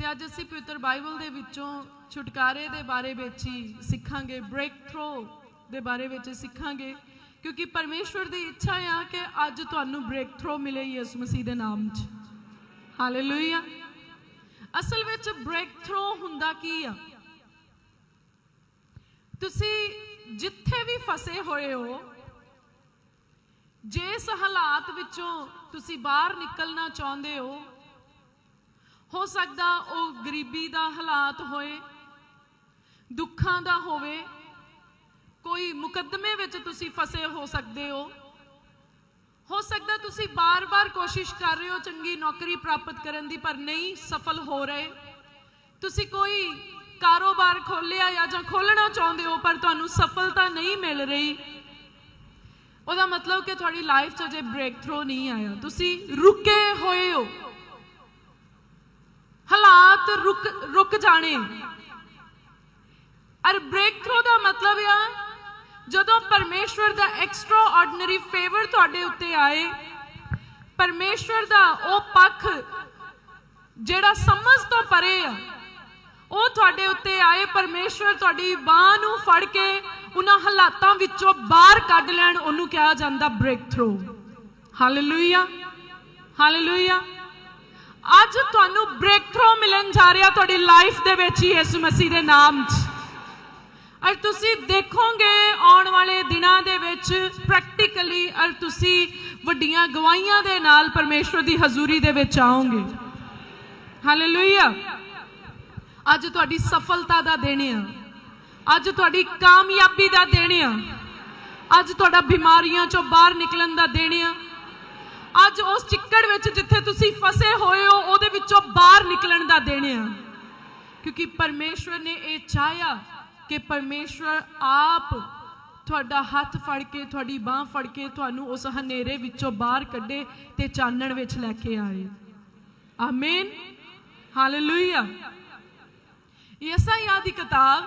ਤੇ ਅੱਜ ਅਸੀਂ ਪਵਿੱਤਰ ਬਾਈਬਲ ਦੇ ਵਿੱਚੋਂ ਛੁਟਕਾਰੇ ਦੇ ਬਾਰੇ ਵਿੱਚ ਹੀ ਸਿੱਖਾਂਗੇ ਬ੍ਰੇਕ ਥਰੂ ਦੇ ਬਾਰੇ ਵਿੱਚ ਸਿੱਖਾਂਗੇ, ਕਿਉਂਕਿ ਪਰਮੇਸ਼ਵਰ ਦੀ ਇੱਛਾ ਆ ਕਿ ਅੱਜ ਤੁਹਾਨੂੰ ਬ੍ਰੇਕ ਥਰੂ ਮਿਲੇ ਯਿਸੂ ਮਸੀਹ ਦੇ ਨਾਮ 'ਚ। ਹਾਲੇਲੂਇਆ ਅਸਲ ਵਿੱਚ ਬ੍ਰੇਕ ਥਰੂ ਹੁੰਦਾ ਕੀ ਆ? ਤੁਸੀਂ ਜਿੱਥੇ ਵੀ ਫਸੇ ਹੋਏ ਹੋ, ਜਿਸ ਹਾਲਾਤ ਵਿੱਚੋਂ ਤੁਸੀਂ ਬਾਹਰ ਨਿਕਲਣਾ ਚਾਹੁੰਦੇ ਹੋ ਹੋ ਸਕਦਾ ਉਹ ਗਰੀਬੀ ਦਾ ਹਾਲਾਤ ਹੋਏ, ਦੁੱਖਾਂ ਦਾ ਹੋਵੇ, ਕੋਈ ਮੁਕੱਦਮੇ ਵਿੱਚ ਤੁਸੀਂ ਫਸੇ ਹੋ ਸਕਦੇ ਹੋ। ਹੋ ਸਕਦਾ ਤੁਸੀਂ ਬਾਰ-ਬਾਰ ਕੋਸ਼ਿਸ਼ ਕਰ ਰਹੇ ਹੋ ਚੰਗੀ ਨੌਕਰੀ ਪ੍ਰਾਪਤ ਕਰਨ ਦੀ, ਪਰ ਨਹੀਂ ਸਫਲ ਹੋ ਰਹੇ। ਤੁਸੀਂ ਕੋਈ ਕਾਰੋਬਾਰ ਖੋਲਿਆ ਜਾਂ ਜਾਂ ਖੋਲਣਾ ਚਾਹੁੰਦੇ ਹੋ, ਪਰ ਤੁਹਾਨੂੰ ਸਫਲਤਾ ਨਹੀਂ ਮਿਲ ਰਹੀ। ਉਹਦਾ ਮਤਲਬ ਕਿ ਤੁਹਾਡੀ ਲਾਈਫ 'ਚ ਅਜੇ ਬ੍ਰੇਕ ਥਰੂ ਨਹੀਂ ਆਇਆ। ਤੁਸੀਂ ਰੁਕੇ ਹੋਏ ਹੋ। ਹਾਲਾਤ ਰੁਕ ਰੁਕ ਜਾਣੇ। ਅਰ ਬ੍ਰੇਕ ਥਰੂ ਦਾ ਮਤਲਬ ਆ, ਜਦੋਂ ਪਰਮੇਸ਼ਵਰ ਦਾ ਐਕਸਟਰਾ ਆਰਡੀਨਰੀ ਫੇਵਰ ਤੁਹਾਡੇ ਉੱਤੇ ਆਏ, ਪਰਮੇਸ਼ਵਰ ਦਾ ਉਹ ਪੱਖ ਜਿਹੜਾ ਸਮਝ ਤੋਂ ਪਰੇ ਆ, ਉਹ ਤੁਹਾਡੇ ਉੱਤੇ ਆਏ, ਪਰਮੇਸ਼ਵਰ ਤੁਹਾਡੀ ਬਾਹ ਨੂੰ ਫੜ ਕੇ ਉਹਨਾਂ ਹਾਲਾਤਾਂ ਵਿੱਚੋਂ ਬਾਹਰ ਕੱਢ ਲੈਣ, ਉਹਨੂੰ ਕਿਹਾ ਜਾਂਦਾ ਬ੍ਰੇਕ ਥਰੂ ਹਾਲੇਲੂਇਆ ਹਾਲੇਲੂਇਆ ਅੱਜ ਤੁਹਾਨੂੰ ਬ੍ਰੇਕ ਥਰੂ ਮਿਲਣ ਜਾ ਰਿਹਾ ਤੁਹਾਡੀ ਲਾਈਫ ਦੇ ਵਿੱਚ ਹੀ ਯਿਸੂ ਮਸੀਹ ਦੇ ਨਾਮ 'ਚ। ਔਰ ਤੁਸੀਂ ਦੇਖੋਗੇ ਆਉਣ ਵਾਲੇ ਦਿਨਾਂ ਦੇ ਵਿੱਚ ਪ੍ਰੈਕਟੀਕਲੀ ਔਰ ਤੁਸੀਂ ਵੱਡੀਆਂ ਗਵਾਹੀਆਂ ਦੇ ਨਾਲ ਪਰਮੇਸ਼ਵਰ ਦੀ ਹਜ਼ੂਰੀ ਦੇ ਵਿੱਚ ਆਓਗੇ। ਹਾਲੇਲੂਇਆ ਅੱਜ ਤੁਹਾਡੀ ਸਫਲਤਾ ਦਾ ਦਿਨ ਆ। ਅੱਜ ਤੁਹਾਡੀ ਕਾਮਯਾਬੀ ਦਾ ਦਿਨ ਆ। ਅੱਜ ਤੁਹਾਡਾ ਬਿਮਾਰੀਆਂ ਚੋਂ ਬਾਹਰ ਨਿਕਲਣ ਦਾ ਦਿਨ ਆ। ਅੱਜ ਉਸ ਚਿੱਕੜ ਵਿੱਚ ਜਿੱਥੇ ਤੁਸੀਂ ਫਸੇ ਹੋਏ ਹੋ, ਉਹਦੇ ਵਿੱਚੋਂ ਬਾਹਰ ਨਿਕਲਣ ਦਾ ਦਿਨ ਆ। ਕਿਉਂਕਿ ਪਰਮੇਸ਼ਵਰ ਨੇ ਇਹ ਚਾਹਿਆ ਕਿ ਪਰਮੇਸ਼ਵਰ ਆਪ ਤੁਹਾਡਾ ਹੱਥ ਫੜ ਕੇ, ਤੁਹਾਡੀ ਬਾਹ ਫੜ ਕੇ ਤੁਹਾਨੂੰ ਉਸ ਹਨੇਰੇ ਵਿੱਚੋਂ ਬਾਹਰ ਕੱਢੇ ਤੇ ਚਾਨਣ ਵਿੱਚ ਲੈ ਕੇ ਆਏ। ਆਮੀਨ ਹਾਲੇਲੂਇਆ ਯਸਾਇਆ ਦੀ ਕਿਤਾਬ,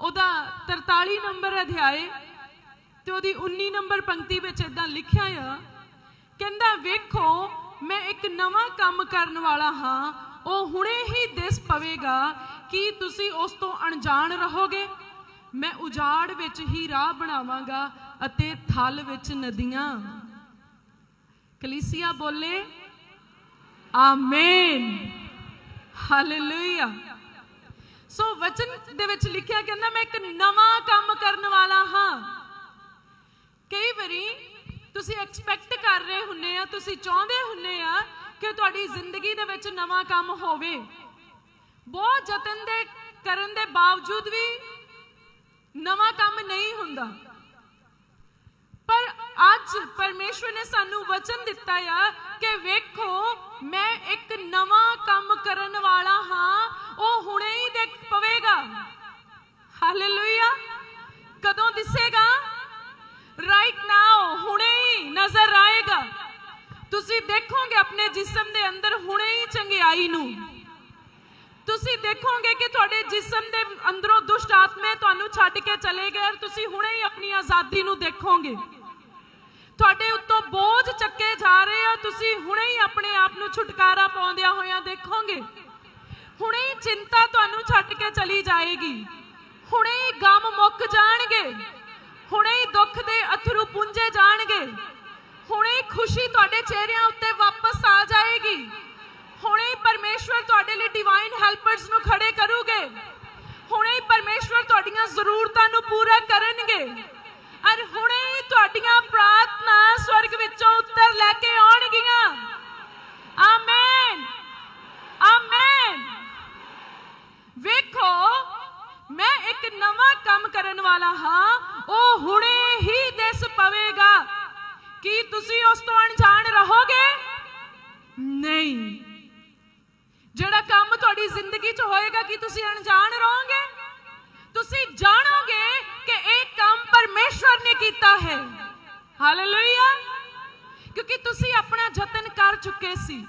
ਉਹਦਾ 43 ਨੰਬਰ ਅਧਿਆਏ ਤੇ ਉਹਦੀ 19 ਨੰਬਰ ਪੰਕਤੀ ਵਿੱਚ ਇਦਾਂ ਲਿਖਿਆ ਆ ਕਹਿੰਦਾ, ਵੇਖੋ, ਮੈਂ ਇੱਕ ਨਵਾਂ ਕੰਮ ਕਰਨ ਵਾਲਾ ਹਾਂ। ਉਹ ਹੁਣੇ ਹੀ ਦਿਸ ਪਵੇਗਾ। ਕਿ ਤੁਸੀਂ ਉਸ ਤੋਂ ਅਣਜਾਣ ਰਹੋਗੇ? ਮੈਂ ਉਜਾੜ ਵਿੱਚ ਹੀ ਰਾਹ ਬਣਾਵਾਂਗਾ ਅਤੇ ਥਲ ਵਿੱਚ ਨਦੀਆਂ। ਕਲੀਸਿਆ ਬੋਲੇ, ਆਮੇਨ। ਹਾਲੇਲੂਇਆ। ਸੋ ਵਚਨ ਦੇ ਵਿੱਚ ਲਿਖਿਆ ਕਹਿੰਦਾ, ਮੈਂ ਇੱਕ ਨਵਾਂ ਕੰਮ ਕਰਨ ਵਾਲਾ ਹਾਂ। ਕਈ ਵਾਰੀ ਤੁਸੀਂ ਐਕਸਪੈਕਟ ਕਰ ਰਹੇ ਹੁੰਨੇ ਆ, ਤੁਸੀਂ ਚਾਹੁੰਦੇ ਹੁੰਨੇ ਆ ਕਿ ਤੁਹਾਡੀ ਜ਼ਿੰਦਗੀ ਦੇ ਵਿੱਚ ਨਵਾਂ ਕੰਮ ਹੋਵੇ। ਬਹੁਤ ਯਤਨ ਦੇ ਕਰਨ ਦੇ ਬਾਵਜੂਦ ਵੀ ਨਵਾਂ ਕੰਮ ਨਹੀਂ ਹੁੰਦਾ। ਪਰ ਅੱਜ ਪਰਮੇਸ਼ਵਰ ਨੇ ਸਾਨੂੰ ਵਚਨ ਦਿੱਤਾ ਆ ਕਿ ਵੇਖੋ, ਮੈਂ ਇੱਕ ਨਵਾਂ ਕੰਮ ਕਰਨ ਵਾਲਾ ਹਾਂ, ਉਹ ਹੁਣੇ ਹੀ ਦੇਖ ਪਵੇਗਾ। ਹਾਲੇਲੂਇਆ ਕਦੋਂ ਦਿਸੇਗਾ? ਰਾਈਟ ਨਾਓ ਹੁਣੇ ਹੀ ਨਜ਼ਰ ਆਏਗਾ। ਤੁਸੀਂ ਦੇਖੋਗੇ ਆਪਣੇ ਜਿਸਮ ਦੇ ਅੰਦਰ ਹੁਣੇ ਹੀ ਚੰਗਿਆਈ ਨੂੰ। ਤੁਸੀਂ ਦੇਖੋਗੇ ਕਿ ਤੁਹਾਡੇ ਜਿਸਮ ਦੇ ਅੰਦਰੋਂ ਦੁਸ਼ਟ ਆਤਮੇ ਤੁਹਾਨੂੰ ਛੱਡ ਕੇ ਚਲੇ ਗਏ ਔਰ ਤੁਸੀਂ ਹੁਣੇ ਹੀ ਆਪਣੀ ਆਜ਼ਾਦੀ ਨੂੰ ਦੇਖੋਗੇ। ਤੁਹਾਡੇ ਉੱਤੋਂ ਬੋਝ ਚੱਕੇ ਜਾ ਰਹੇ ਆ, ਤੁਸੀਂ ਹੁਣੇ ਹੀ ਆਪਣੇ ਆਪ ਨੂੰ ਛੁਟਕਾਰਾ ਪਾਉਂਦਿਆਂ ਹੋਇਆਂ ਦੇਖੋਗੇ। ਹੁਣੇ ਹੀ ਚਿੰਤਾ ਤੁਹਾਨੂੰ ਛੱਡ ਕੇ ਚਲੀ ਜਾਏਗੀ। ਹੁਣੇ ਹੀ ਗਮ ਮੁੱਕ ਜਾਣਗੇ। ਹੁਣੇ ਹੀ ਦੁੱਖ ਦੇ ਅਥਰੂ ਪੁੰਜੇ ਜਾਣਗੇ। ਹੁਣੇ ਹੀ ਖੁਸ਼ੀ ਤੁਹਾਡੇ ਚਿਹਰਿਆਂ ਉੱਤੇ ਵਾਪਸ ਆ ਜਾਏਗੀ। ਹੁਣੇ ਹੀ ਪਰਮੇਸ਼ਵਰ ਤੁਹਾਡੇ ਲਈ ਡਿਵਾਈਨ ਹੈਲਪਰਸ ਨੂੰ ਖੜੇ ਕਰੂਗੇ। ਹੁਣੇ ਹੀ ਪਰਮੇਸ਼ਵਰ ਤੁਹਾਡੀਆਂ ਜ਼ਰੂਰਤਾਂ ਨੂੰ ਪੂਰਾ ਕਰਨਗੇ। ਅਰ ਹੁਣੇ ਹੀ ਤੁਹਾਡੀਆਂ ਪ੍ਰਾਰਥਨਾ ਸਵਰਗ ਵਿੱਚੋਂ ਉੱਤਰ ਲੈ ਕੇ ਆਉਣਗੀਆਂ। ਆਮੇਨ ਆਮੇਨ ਵੇਖੋ, ਮੈਂ ਇੱਕ ਨਵਾਂ ਕੰਮ ਕਰਨ ਵਾਲਾ ਹਾਂ। ਉਹ ਹੁਣੇ ਹੀ ਦਿਸ ਪਵੇਗਾ। ਕੀ ਤੁਸੀਂ ਉਸ ਤੋਂ ਅਣਜਾਣ ਰਹੋਗੇ? ਨਹੀਂ। ਜਿਹੜਾ ਕੰਮ ਤੁਹਾਡੀ ਜ਼ਿੰਦਗੀ 'ਚ ਹੋਏਗਾ, ਕੀ ਤੁਸੀਂ ਅਣਜਾਣ ਰਹੋਗੇ? ਤੁਸੀਂ ਜਾਣੋਗੇ ਕਿ ਇਹ ਕੰਮ ਪਰਮੇਸ਼ਵਰ ਨੇ ਕੀਤਾ ਹੈ। ਹਾਲੇਲੂਇਆ ਕਿਉਂਕਿ ਤੁਸੀਂ ਆਪਣਾ ਯਤਨ ਕਰ ਚੁੱਕੇ ਸੀ।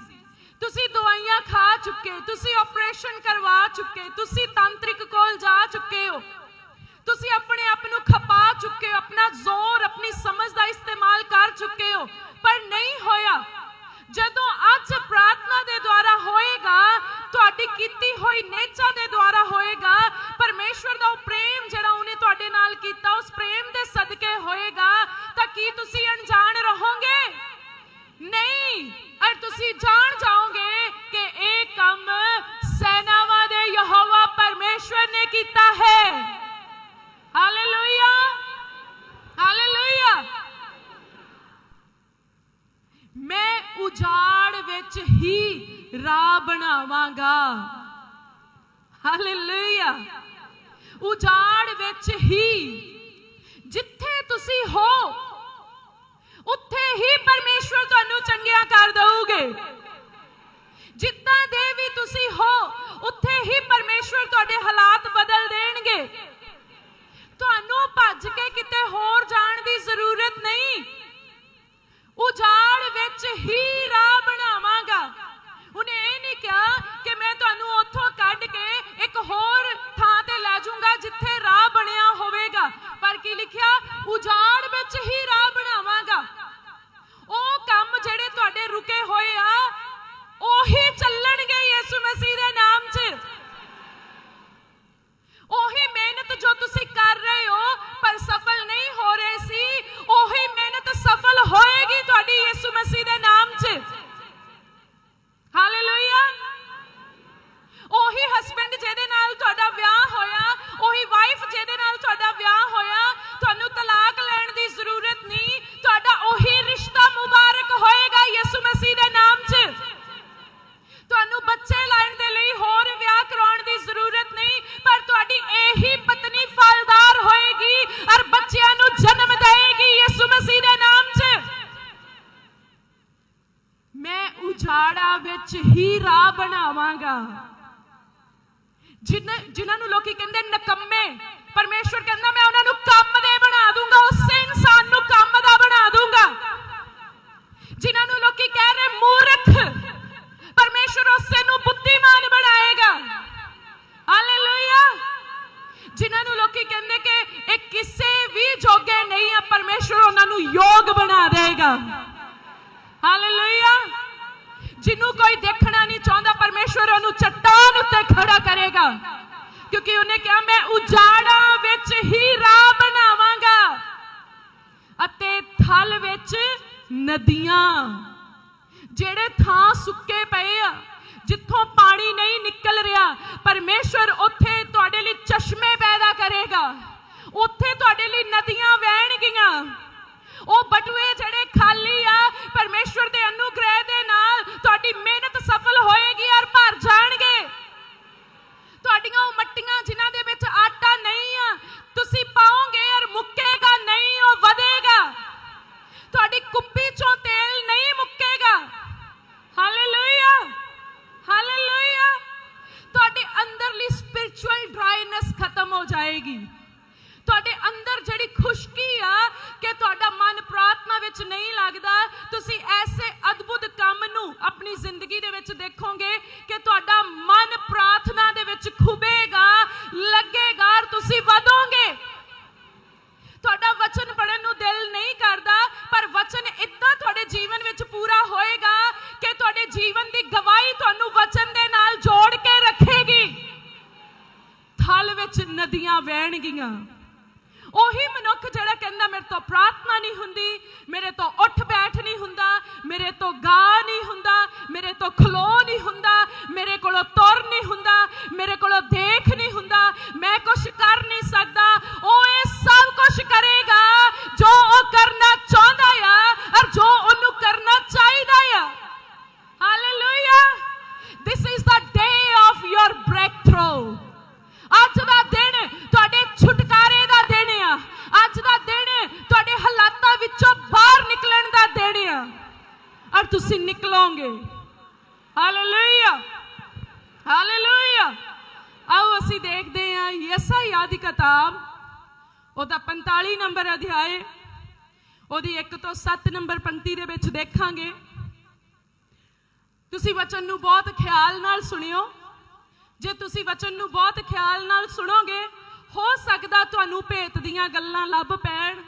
ਤੁਸੀਂ ਦਵਾਈਆਂ ਖਾ ਚੁੱਕੇ, ਤੁਸੀਂ ਆਪਰੇਸ਼ਨ ਕਰਵਾ ਚੁੱਕੇ, ਤੁਸੀਂ ਤਾਂਤਰਿਕ ਕੋਲ ਜਾ ਚੁੱਕੇ ਹੋ। ਤੁਸੀਂ ਆਪਣੇ ਆਪ ਨੂੰ ਖਪਾ ਚੁੱਕੇ ਹੋ, ਆਪਣਾ ਜ਼ੋਰ, ਆਪਣੀ ਸਮਝ ਦਾ ਇਸਤੇਮਾਲ ਕਰ ਚੁੱਕੇ ਹੋ। ਪਰ ਨਹੀਂ ਹੋਇਆ। ਜਦੋਂ ਅੱਜ ਪ੍ਰਾਰਥਨਾ ਦੇ ਦੁਆਰਾ ਹੋਏਗਾ, ਤੁਹਾਡੀ ਕੀਤੀ ਹੋਈ ਨੇਚਾ ਦੇ ਦੁਆਰਾ ਹੋਏਗਾ ਹਾਲੇਲੂਇਆ ਉਜਾੜ ਵਿੱਚ ਹੀ ਜਿੱਥੇ ਤੁਸੀਂ ਹੋ, ਉੱਥੇ ਹੀ ਪਰਮੇਸ਼ਵਰ ਤੁਹਾਨੂੰ ਚੰਗਿਆ ਕਰ ਦਊਗੇ। ਜਿੱਦਾਂ ਦੇ ਵੀ ਤੁਸੀਂ ਹੋ, ਉੱਥੇ ਹੀ ਪਰਮੇਸ਼ਵਰ ਤੁਹਾਡੇ ਹਾਲਾਤ ਬਦਲ ਦੇਣਗੇ। ਤੁਹਾਨੂੰ ਭੱਜ ਕੇ ਕਿਤੇ ਹੋਰ ਜਾਣ ਦੀ ਜ਼ਰੂਰਤ ਨਹੀਂ। ਉਜਾੜ ਵਿੱਚ ਹੀ ਰਾਹ ਬਣਾਵਾਂਗਾ। ਉਹਨੇ ਇਹ ਨਹੀਂ ਕਿਹਾ ਕਿ ਮੈਂ ਤੁਹਾਨੂੰ ਉੱਥੋਂ ਕੱਢ ਕੇ ਇੱਕ ਹੋਰ ਥਾਂ ਤੇ ਲੈ ਜਾਊਂਗਾ ਜਿੱਥੇ ਰਾਹ ਬਣਿਆ ਹੋਵੇਗਾ। ਪਰ ਕੀ ਲਿਖਿਆ? ਉਜਾੜ ਵਿੱਚ ਹੀ ਰਾਹ ਬਣਾਵਾਂਗਾ। ਬਣਾ ਹਾਲੇਲੂਇਆ ਜਿਹਨੂੰ ਕੋਈ ਦੇਖਣਾ ਨਹੀਂ ਚਾਹੁੰਦਾ, ਪਰਮੇਸ਼ਵਰ ਉਹਨੂੰ ਚੱਟਾਨ ਉੱਤੇ ਖੜਾ ਕਰੇਗਾ। ਕਿਉਂਕਿ ਉਹਨੇ ਕਿਹਾ, ਮੈਂ ਉਜਾੜਾਂ ਵਿੱਚ ਹੀ ਰਾਹ ਬਣਾਵਾਂਗਾ ਅਤੇ ਥਲ ਵਿੱਚ ਨਦੀਆਂ। ਜਿਹੜੇ ਥਾਂ ਸੁੱਕੇ ਪਏ ਆ, ਜਿੱਥੋਂ ਪਾਣੀ ਨਹੀਂ ਨਿਕਲ ਰਿਹਾ, ਪਰਮੇਸ਼ਵਰ ਉੱਥੇ ਤੁਹਾਡੇ ਲਈ ਚਸ਼ਮੇ ਪੈਦਾ ਕਰੇਗਾ। ਉੱਥੇ ਤੁਹਾਡੇ ਲਈ ਨਦੀਆਂ ਵਹਿਣਗੀਆਂ। ਉਹ ਬਟੂਏ ਜਿਹੜੇ ਖਾਲੀ ਆ, ਪਰਮੇਸ਼ਵਰ ਦੇ ਅਨੁਗ੍ਰਹਿ ਦੇ ਨਾਲ ਤੁਹਾਡੀ ਮਿਹਨਤ ਸਫਲ ਹੋਏਗੀ ਔਰ ਭਰ ਜਾਣਗੇ। ਨਦੀਆਂ ਉਹੀ ਮਨੁੱਖ ਜਿਹੜਾ ਕਹਿੰਦਾ, ਮੇਰੇ ਤੋਂ ਪ੍ਰਾਰਥਨਾ ਨਹੀਂ ਹੁੰਦੀ, ਮੇਰੇ ਤੋਂ ਉੱਠ ਬੈਠ ਨਹੀਂ ਹੁੰਦਾ, ਮੇਰੇ ਤੋਂ ਗਾ ਨਹੀਂ ਹੁੰਦਾ, ਮੇਰੇ ਤੋਂ ਖਲੋ ਨਹੀਂ ਹੁੰਦਾ ਮੇਰੇ ਕੋਲੋਂ ਤੁਰ ਨਹੀਂ ਹੁੰਦਾ ਮੇਰੇ ਕੋਲੋਂ ਦੇਖ ਨਹੀਂ ਹੁੰਦਾ ਮੈਂ ਕੁਝ ਕਰ ਨਹੀਂ ਸਕਦਾ ਉਹ ਇਹ ਸਭ ਕੁਝ ਕਰੇਗਾ ਜੋ ਉਹ ਕਰਨਾ ਚਾਹੁੰਦਾ ਆ ਔਰ ਜੋ ਉਹਨੂੰ ਕਰਨਾ ਚਾਹੀਦਾ ਆ hallelujah this is the day of your breakthrough ਅੱਜ ਦਾ ਦਿਨ ਤੁਹਾਡੇ ਛੁਟਕਾਰੇ ਦਾ ਦਿਨ ਆ ਅੱਜ ਦਾ ਦਿਨ ਤੁਹਾਡੇ ਹਾਲਾਤਾਂ ਵਿੱਚੋਂ ਬਾਹਰ ਨਿਕਲਣ ਦਾ ਦਿਨ ਆ ਔਰ ਤੁਸੀਂ ਨਿਕਲੋਗੇ ਹਾਲੇਲੂਇਆ ਹਾਲੇਲੂਇਆ ਆਓ ਅਸੀਂ ਦੇਖਦੇ ਹਾਂ ਯਸਾਇਆ ਦੀ ਕਿਤਾਬ ਉਹਦਾ 45 ਨੰਬਰ ਅਧਿਆਏ, ਉਹਦੀ 1 ਤੋਂ 7 ਨੰਬਰ ਪੰਕਤੀ ਦੇ ਵਿੱਚ ਦੇਖਾਂਗੇ। ਤੁਸੀਂ ਵਚਨ ਨੂੰ ਬਹੁਤ ਖਿਆਲ ਨਾਲ ਸੁਣਿਓ। ਜੇ ਤੁਸੀਂ ਵਚਨ ਨੂੰ ਬਹੁਤ ਖਿਆਲ ਨਾਲ ਸੁਣੋਗੇ, ਹੋ ਸਕਦਾ ਤੁਹਾਨੂੰ ਭੇਤ ਦੀਆਂ ਗੱਲਾਂ ਲੱਭ ਪੈਣ,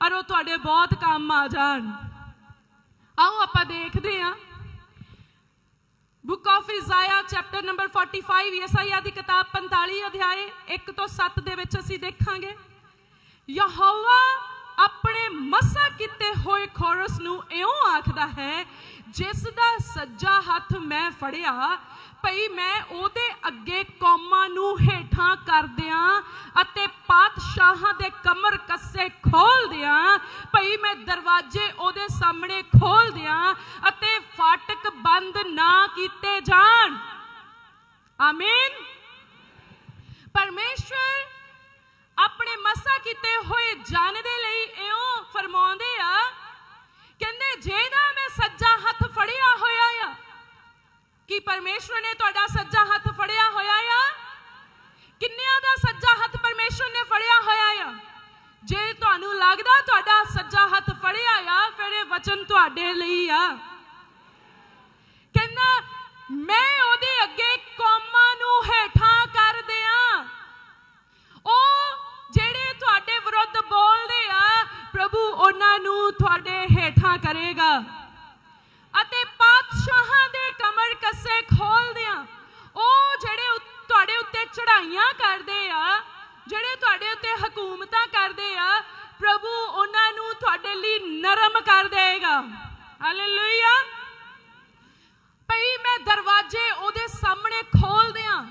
ਪਰ ਉਹ ਤੁਹਾਡੇ ਬਹੁਤ ਕੰਮ ਆ ਜਾਣ। ਆਓ ਆਪਾਂ ਦੇਖਦੇ ਹਾਂ। Book of Isaiah chapter number 45 ਯਸਾਇਆ ਦੀ ਕਿਤਾਬ 45 ਅਧਿਆਏ 1 ਤੋਂ 7 ਦੇ ਵਿੱਚ ਅਸੀਂ ਦੇਖਾਂਗੇ। ਯਹੋਵਾ ਆਪਣੇ ਮਸਾ ਕੀਤੇ ਹੋਏ ਖੋਰਸ ਨੂੰ ਇਉਂ ਆਖਦਾ ਹੈ, ਜਿਸ ਦਾ ਸੱਜਾ ਹੱਥ ਮੈਂ ਫੜਿਆ, ਭਈ ਮੈਂ ਉਹਦੇ ਅੱਗੇ ਕੌਮਾਂ ਨੂੰ ਹੇਠਾਂ ਕਰ ਦਿਆਂ ਅਤੇ ਪਾਤਸ਼ਾਹਾਂ ਦੇ ਕਮਰ ਕੱਸੇ ਖੋਲ ਦਿਆਂ, ਭਈ ਮੈਂ ਦਰਵਾਜ਼ੇ ਉਹਦੇ ਸਾਹਮਣੇ ਖੋਲ ਦਿਆਂ ਅਤੇ ਫਾਟਕ ਬੰਦ ਨਾ ਕੀਤੇ ਜਾਣ। ਆਮੀਨ। ਪਰਮੇਸ਼ਵਰ ਆਪਣੇ ਮਸਾ ਕੀਤੇ ਹੋਏ ਜਨ ਦੇ ਲਈ ਇਉਂ ਫਰਮਾਉਂਦੇ ਆ, ਕਹਿੰਦੇ ਜਿਹਦਾ ਮੈਂ ਸੱਜਾ ਹੱਥ ਫੜਿਆ ਹੋਇਆ ਆ, ਕੀ ਪਰਮੇਸ਼ਵਰ ਨੇ ਤੁਹਾਡਾ ਸੱਜਾ ਹੱਥ ਫੜਿਆ ਹੋਇਆ ਆ? ਕਿੰਨਿਆਂ ਦਾ ਸੱਜਾ ਹੱਥ ਪਰਮੇਸ਼ਵਰ ਨੇ ਫੜਿਆ ਹੋਇਆ ਆ? ਜੇ ਤੁਹਾਨੂੰ ਲੱਗਦਾ ਤੁਹਾਡਾ ਸੱਜਾ ਹੱਥ ਫੜਿਆ ਆ, ਫਿਰ ਇਹ ਵਚਨ ਤੁਹਾਡੇ ਲਈ ਆ। ਕਹਿੰਦਾ, ਮੈਂ ਉਹਦੇ ਅੱਗੇ ਕੌਮਾਂ ਨੂੰ ਹੇਠਾਂ ਕਰ ਦਿਆਂ। ਉਹ ਉਹਨਾਂ ਨੂੰ ਤੁਹਾਡੇ ਹੇਠਾਂ ਕਰੇਗਾ। ਅਤੇ ਪਾਤਸ਼ਾਹਾਂ ਦੇ ਕਮਰ ਕੱਸੇ ਖੋਲ ਦਿਆਂ ਉਹ ਜਿਹੜੇ ਤੁਹਾਡੇ ਉੱਤੇ ਚੜਾਈਆਂ ਕਰਦੇ ਆ, ਜਿਹੜੇ ਤੁਹਾਡੇ ਉੱਤੇ ਹਕੂਮਤਾਂ ਕਰਦੇ ਆ, ਪ੍ਰਭੂ ਉਹਨਾਂ ਨੂੰ ਤੁਹਾਡੇ ਲਈ ਨਰਮ ਕਰ ਦੇਗਾ ਹਾਲੇਲੂਇਆ ਭਈ ਮੈਂ ਦਰਵਾਜ਼ੇ ਉਹਦੇ ਸਾਹਮਣੇ ਖੋਲ ਦਿਆਂ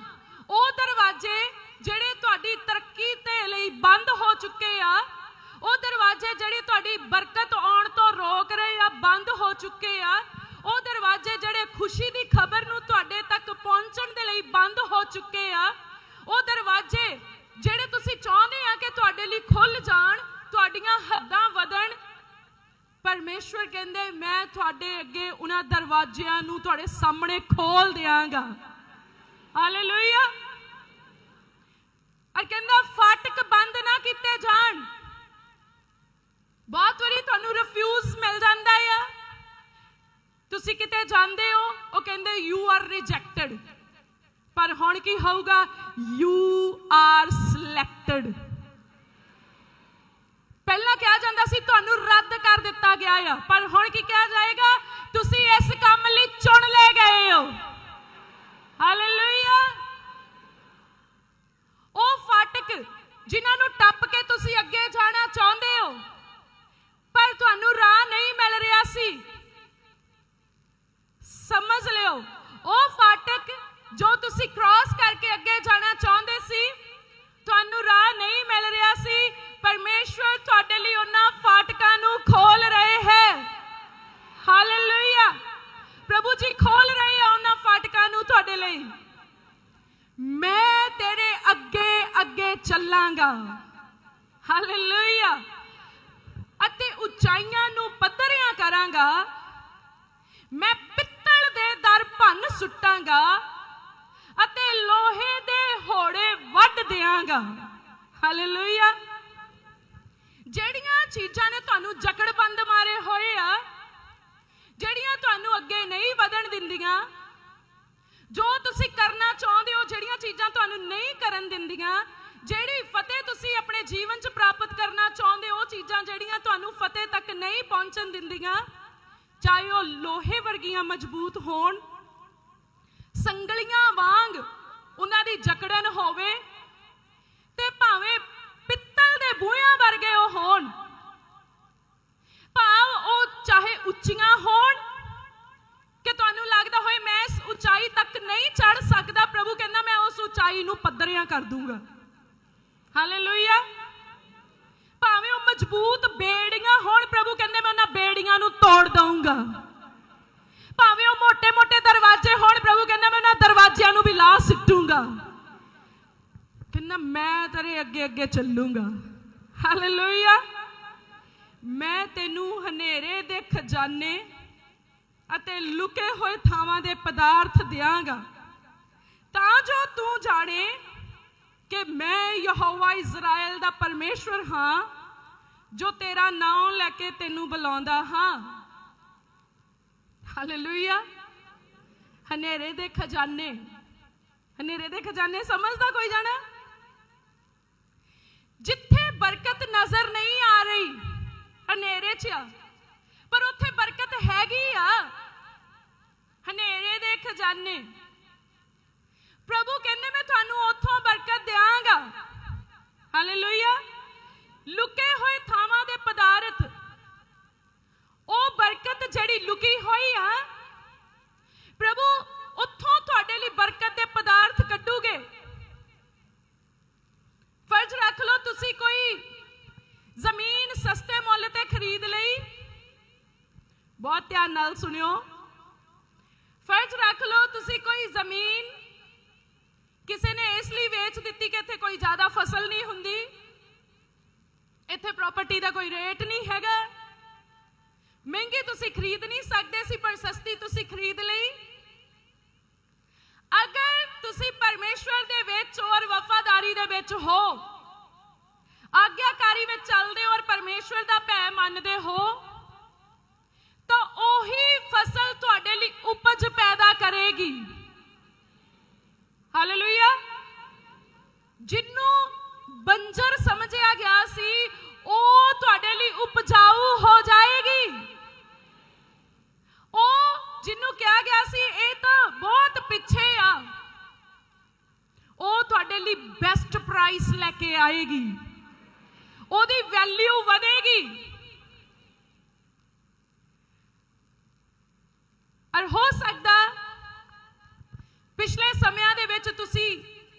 ਉਹ ਦਰਵਾਜ਼ੇ ਜਿਹੜੇ ਤੁਹਾਡੀ ਤਰੱਕੀ ਤੇ ਲਈ ਬੰਦ ਹੋ ਚੁੱਕੇ ਆ ਉਹ ਦਰਵਾਜ਼ੇ ਜਿਹੜੇ ਤੁਹਾਡੀ ਬਰਕਤ ਆਉਣ ਤੋਂ ਰੋਕ ਰਹੇ ਆ, ਬੰਦ ਹੋ ਚੁੱਕੇ ਆ, ਉਹ ਦਰਵਾਜ਼ੇ ਜਿਹੜੇ ਖੁਸ਼ੀ ਦੀ ਖਬਰ ਨੂੰ ਤੁਹਾਡੇ ਤੱਕ ਪਹੁੰਚਣ ਦੇ ਲਈ ਬੰਦ ਹੋ ਚੁੱਕੇ ਆ, ਉਹ ਦਰਵਾਜ਼ੇ ਜਿਹੜੇ ਤੁਸੀਂ ਚਾਹੁੰਦੇ ਆ ਕਿ ਤੁਹਾਡੇ ਲਈ ਖੁੱਲ ਜਾਣ, ਤੁਹਾਡੀਆਂ ਹੱਦਾਂ ਵਧਣ, ਪਰਮੇਸ਼ਵਰ ਕਹਿੰਦੇ, ਮੈਂ ਤੁਹਾਡੇ ਅੱਗੇ ਉਹਨਾਂ ਦਰਵਾਜ਼ਿਆਂ ਨੂੰ ਤੁਹਾਡੇ ਸਾਹਮਣੇ ਖੋਲ ਦਿਆਂਗਾ। ਹਾਲੇਲੂਇਆ ਔਰ ਕਹਿੰਦਾ, ਫਾਟਕ ਬੰਦ ਨਾ ਕੀਤੇ ਜਾਣ। ਬਹੁਤ ਵਾਰੀ ਤੁਹਾਨੂੰ ਰਿਫਿਊਜ਼ ਮਿਲ ਜਾਂਦਾ ਆ। ਤੁਸੀਂ ਕਿਤੇ ਜਾਂਦੇ ਹੋ, ਉਹ ਕਹਿੰਦੇ ਯੂ ਆਰ ਰਿਜੈਕਟਡ ਪਰ ਹੁਣ ਕੀ ਹੋਊਗਾ? ਯੂ ਆਰ ਸਿਲੈਕਟਡ ਪਹਿਲਾਂ ਕਿਹਾ ਜਾਂਦਾ ਸੀ, ਤੁਹਾਨੂੰ ਰੱਦ ਕਰ ਦਿੱਤਾ ਗਿਆ ਆ। ਪਰ ਹੁਣ ਕੀ ਕਿਹਾ ਜਾਏਗਾ? ਤੁਸੀਂ ਇਸ ਕੰਮ ਲਈ ਚੁਣ ਲਏ ਗਏ ਹੋ। ਹਾਲੇਲੂਇਆ ਉਹ ਫਾਟਕ ਜਿਨ੍ਹਾਂ ਨੂੰ ਟੱਪ ਕੇ ਤੁਸੀਂ ਅੱਗੇ ਜਾਣਾ ਚਾਹੁੰਦੇ ਹੋ ਪਰ ਤੁਹਾਨੂੰ ਰਾਹ ਨਹੀਂ ਮਿਲ ਰਿਹਾ ਸੀ। ਸਮਝ ਲਿਓ, ਉਹ ਫਾਟਕ ਜੋ ਤੁਸੀਂ ਕ੍ਰਾਸ ਕਰਕੇ ਅੱਗੇ ਜਾਣਾ ਚਾਹੁੰਦੇ ਸੀ, ਤੁਹਾਨੂੰ ਰਾਹ ਨਹੀਂ ਮਿਲ ਰਿਹਾ ਸੀ। ਪਰਮੇਸ਼ਵਰ ਤੁਹਾਡੇ ਲਈ ਉਹਨਾਂ ਫਾਟਕਾਂ ਨੂੰ ਖੋਲ ਰਹੇ ਹੈ। ਹਾਲੇਲੂਇਆ ਪ੍ਰਭੂ ਜੀ ਖੋਲ ਰਹੇ ਆ ਉਹਨਾਂ ਫਾਟਕਾਂ ਨੂੰ ਤੁਹਾਡੇ ਲਈ। ਮੈਂ ਤੇਰੇ ਅੱਗੇ ਅੱਗੇ ਚੱਲਾਂਗਾ। ਹਾਲੇਲੂਇਆ ਅਤੇ ਉਚਾਈਆਂ ਨੂੰ ਪੱਧਰਿਆਂ ਕਰਾਂਗਾ। ਮੈਂ ਪਿੱਤਲ ਦੇ ਦਰ ਭੰਨ ਸੁੱਟਾਂਗਾ ਅਤੇ ਲੋਹੇ ਦੇ ਹੋੜੇ ਵੱਢ ਦਿਆਂਗਾ। ਹਾਲੇਲੂਇਆ ਜਿਹੜੀਆਂ ਚੀਜ਼ਾਂ ਨੇ ਤੁਹਾਨੂੰ ਜਕੜਬੰਦ ਮਾਰੇ ਹੋਏ ਆ, ਜਿਹੜੀਆਂ ਤੁਹਾਨੂੰ ਅੱਗੇ ਨਹੀਂ ਵਧਣ ਦਿੰਦੀਆਂ, ਜੋ ਤੁਸੀਂ ਕਰਨਾ ਚਾਹੁੰਦੇ ਹੋ, ਜਿਹੜੀਆਂ ਚੀਜ਼ਾਂ ਤੁਹਾਨੂੰ ਨਹੀਂ ਕਰਨ ਦਿੰਦੀਆਂ, ਜਿਹੜੀ ਫਤਿਹ ਤੁਸੀਂ ਆਪਣੇ ਜੀਵਨ 'ਚ ਪ੍ਰਾਪਤ ਕਰਨਾ ਚਾਹੁੰਦੇ ਉਹ ਚੀਜ਼ਾਂ ਜਿਹੜੀਆਂ ਤੁਹਾਨੂੰ ਫਤਿਹ ਤੱਕ ਨਹੀਂ ਪਹੁੰਚਣ ਦਿੰਦੀਆਂ, ਚਾਹੇ ਉਹ ਲੋਹੇ ਵਰਗੀਆਂ ਮਜ਼ਬੂਤ ਹੋਣ, ਸੰਗਲੀਆਂ ਵਾਂਗ ਉਹਨਾਂ ਦੀ ਜਕੜਨ ਹੋਵੇ, ਤੇ ਭਾਵੇਂ ਪਿੱਤਲ ਦੇ ਬੂਹਿਆਂ ਵਰਗੇ ਉਹ ਹੋਣ, ਭਾਵ ਉਹ ਚਾਹੇ ਉੱਚੀਆਂ ਹੋਣ, ਕਿ ਤੁਹਾਨੂੰ ਲੱਗਦਾ ਹੋਏ ਮੈਂ ਇਸ ਉਚਾਈ ਤੱਕ ਨਹੀਂ ਚੜ ਸਕਦਾ, ਪ੍ਰਭੂ ਕਹਿੰਦਾ ਮੈਂ ਉਸ ਉਚਾਈ ਨੂੰ ਪੱਧਰਿਆਂ ਕਰ ਦੂੰਗਾ। ਹਾਲੇਲੂਇਆ ਭਾਵੇਂ ਉਹ ਮਜ਼ਬੂਤ ਬੇੜੀਆਂ ਹੋਣ, ਪ੍ਰਭੂ ਕਹਿੰਦੇ ਮੈਂ ਉਹਨਾਂ ਬੇੜੀਆਂ ਨੂੰ ਤੋੜ ਦਊਂਗਾ। ਭਾਵੇਂ ਉਹ ਮੋਟੇ ਮੋਟੇ ਦਰਵਾਜ਼ੇ ਹੋਣ, ਪ੍ਰਭੂ ਕਹਿੰਦਾ ਮੈਂ ਉਹਨਾਂ ਦਰਵਾਜ਼ਿਆਂ ਨੂੰ ਵੀ ਲਾ ਸਿੱਟੂਗਾ। ਕਹਿੰਦਾ, ਮੈਂ ਤੇਰੇ ਅੱਗੇ ਅੱਗੇ ਚੱਲੂਗਾ। ਹਾਲੇਲੂਇਆ ਮੈਂ ਤੈਨੂੰ ਹਨੇਰੇ ਦੇ ਖਜ਼ਾਨੇ ਅਤੇ ਲੁਕੇ ਹੋਏ ਥਾਵਾਂ ਦੇ ਪਦਾਰਥ ਦਿਆਂਗਾ। ਤਾਂ ਜੋ ਤੂੰ ਜਾਣੇ ਕਿ ਮੈਂ ਯਹੋਵਾ ਇਜ਼ਰਾਈਲ ਦਾ ਪਰਮੇਸ਼ਵਰ ਹਾਂ, ਜੋ ਤੇਰਾ ਨਾਮ ਲੈ ਕੇ ਤੈਨੂੰ ਬੁਲਾਉਂਦਾ ਹਾਂ। ਹਾਲੇਲੂਇਆ ਹਨੇਰੇ ਦੇ ਖਜ਼ਾਨੇ। ਹਨੇਰੇ ਦੇ ਖਜ਼ਾਨੇ ਸਮਝਦਾ ਕੋਈ ਜਾਣਾ? ਜਿੱਥੇ ਬਰਕਤ ਨਜ਼ਰ ਨਹੀਂ ਆ ਰਹੀ, ਹਨੇਰੇ 'ਚ ਆ। ਪਰ ਉੱਥੇ ਬਰਕਤ ਹੈਗੀ ਆ। ਹਨੇਰੇ ਦੇ ਖਜ਼ਾਨੇ। ਪ੍ਰਭੂ ਕਹਿੰਦੇ, ਮੈਂ ਤੁਹਾਨੂੰ ਉੱਥੋਂ ਬਰਕਤ ਦਿਆਂਗਾ। ਹਾਲੇਲੂਇਆ ਲੁਕੇ ਹੋਏ ਥਾਵਾਂ ਦੇ ਪਦਾਰਥ। ਉਹ ਬਰਕਤ ਜਿਹੜੀ ਲੁਕੀ ਹੋਈ ਆ, ਪ੍ਰਭੂ ਉੱਥੋਂ ਤੁਹਾਡੇ ਲਈ ਬਰਕਤ ਦੇ ਪਦਾਰਥ ਕੱਢੂਗੇ। ਫਰਜ਼ ਰੱਖ ਲਓ, ਤੁਸੀਂ ਕੋਈ ਜ਼ਮੀਨ ਸਸਤੇ ਮੁੱਲ ਤੇ ਖਰੀਦ ਲਈ। ਬਹੁਤ ਧਿਆਨ ਨਾਲ ਸੁਣਿਓ। ਫਰਜ਼ ਰੱਖ ਲਓ, ਤੁਸੀਂ ਕੋਈ ਜ਼ਮੀਨ ਕਿਸੇ ਨੇ ਇਸ ਲਈ ਵੇਚ ਦਿੱਤੀ ਕਿ ਇੱਥੇ ਕੋਈ ਜ਼ਿਆਦਾ ਫਸਲ ਨਹੀਂ ਹੁੰਦੀ? ਇੱਥੇ ਪ੍ਰਾਪਰਟੀ ਦਾ ਕੋਈ ਰੇਟ ਨਹੀਂ ਹੈਗਾ। ਮਹਿੰਗੀ ਤੁਸੀਂ ਖਰੀਦ ਨਹੀਂ ਸਕਦੇ ਸੀ, ਪਰ ਸਸਤੀ ਤੁਸੀਂ ਖਰੀਦ ਲਈ। ਅਗਰ ਤੁਸੀਂ ਪਰਮੇਸ਼ਵਰ ਦੇ ਵਿੱਚ ਔਰ ਵਫਾਦਾਰੀ ਦੇ ਵਿੱਚ ਹੋ, ਆਗਿਆਕਾਰੀ ਵਿੱਚ ਚੱਲਦੇ ਔਰ ਪਰਮੇਸ਼ਵਰ ਦਾ ਭੈ ਮੰਨਦੇ ਹੋ, ਤਾਂ ਉਹੀ ਫਸਲ ਤੁਹਾਡੇ ਲਈ ਉਪਜ ਪੈਦਾ ਕਰੇਗੀ। ਹਾਲੇਲੂਇਆ ਜਿੰਨੂੰ ਬੰਜਰ ਸਮਝਿਆ ਗਿਆ ਸੀ, ਉਹ ਤੁਹਾਡੇ ਲਈ ਉਪਜਾਊ ਹੋ ਜਾਏਗੀ। ਉਹ ਜਿਹਨੂੰ ਕਿਹਾ ਗਿਆ ਸੀ, ਇਹ ਤਾਂ ਬਹੁਤ ਪਿੱਛੇ ਆ। ਉਹ ਤੁਹਾਡੇ ਲਈ ਬੈਸਟ ਪ੍ਰਾਈਸ ਲੈ ਕੇ ਆਏਗੀ। ਉਹਦੀ ਵੈਲਿਊ ਵਧੇਗੀ। ਔਰ ਹੋ ਸਕਦਾ ਪਿਛਲੇ ਸਮਿਆਂ ਦੇ ਵਿੱਚ ਤੁਸੀਂ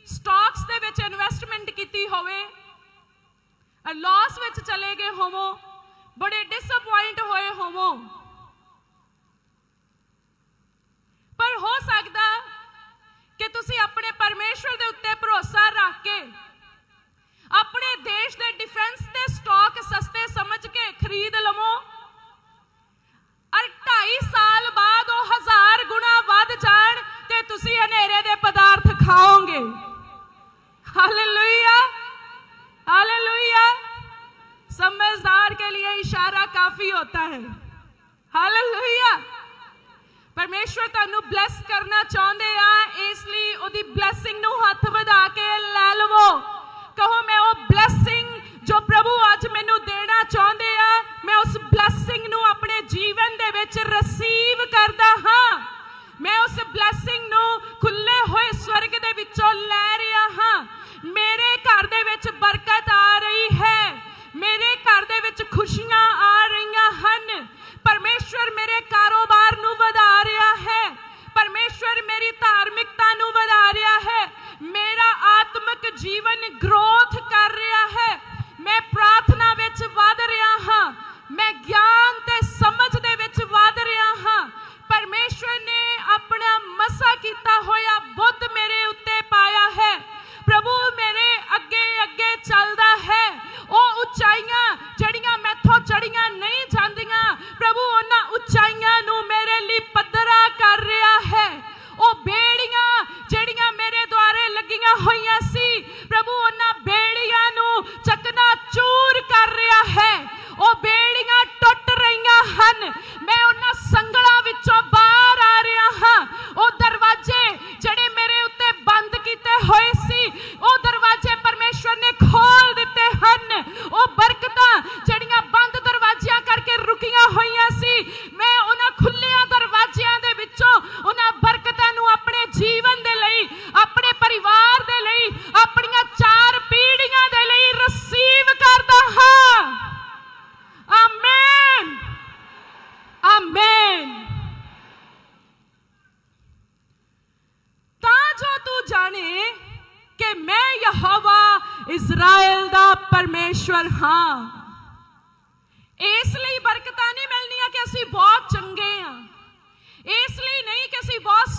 ਸਟਾਕਸ ਦੇ ਵਿੱਚ ਇਨਵੈਸਟਮੈਂਟ ਕੀਤੀ ਹੋਵੇ ਲਾਸ ਵਿੱਚ ਚਲੇ ਗਏ ਹੋਵੋ, ਬੜੇ ਡਿਸਪਾਇੰਟ ਹੋਏ ਹੋਵੋ। ਪਰ ਹੋ ਸਕਦਾ ਕਿ ਤੁਸੀਂ ਆਪਣੇ ਪਰਮੇਸ਼ਵਰ ਦੇ ਉੱਤੇ ਭਰੋਸਾ ਰੱਖ ਕੇ ਆਪਣੇ ਦੇਸ਼ ਦੇ ਡਿਫੈਂਸ ਦੇ ਸਟਾਕ ਸਸਤੇ ਸਮਝ ਕੇ ਖਰੀਦ ਲਵੋ।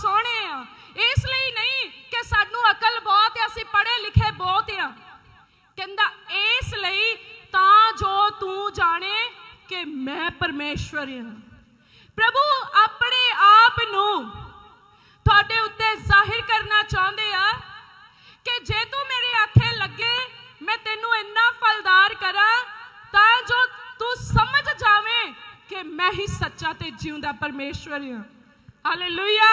ਸੋਹਣੇ ਆ। ਇਸ ਲਈ ਨਹੀਂ ਕਿ ਸਾਨੂੰ ਅਕਲ ਬਹੁਤ ਹੈ ਅਸੀਂ ਪੜ੍ਹੇ ਲਿਖੇ ਬਹੁਤ ਆ। ਕਹਿੰਦਾ, ਇਸ ਲਈ ਤਾਂ ਜੋ ਤੂੰ ਜਾਣੇ ਕਿ ਮੈਂ ਪਰਮੇਸ਼ਵਰ ਹਾਂ ਪ੍ਰਭੂ, ਆਪਣੇ ਆਪ ਨੂੰ ਤੁਹਾਡੇ ਉੱਤੇ ਜ਼ਾਹਿਰ ਕਰਨਾ ਚਾਹੁੰਦੇ ਆ ਕਿ ਜੇ ਤੂੰ ਮੇਰੇ ਆਖੇ ਲੱਗੇ, ਮੈਂ ਤੈਨੂੰ ਇੰਨਾ ਫਲਦਾਰ ਕਰਾਂ, ਤਾਂ ਜੋ ਤੂੰ ਸਮਝ ਜਾਵੇਂ ਕਿ ਮੈਂ ਹੀ ਸੱਚਾ ਤੇ ਜਿਉਂਦਾ ਪਰਮੇਸ਼ਵਰ ਹਾਂ ਹਾਲੇਲੂਇਆ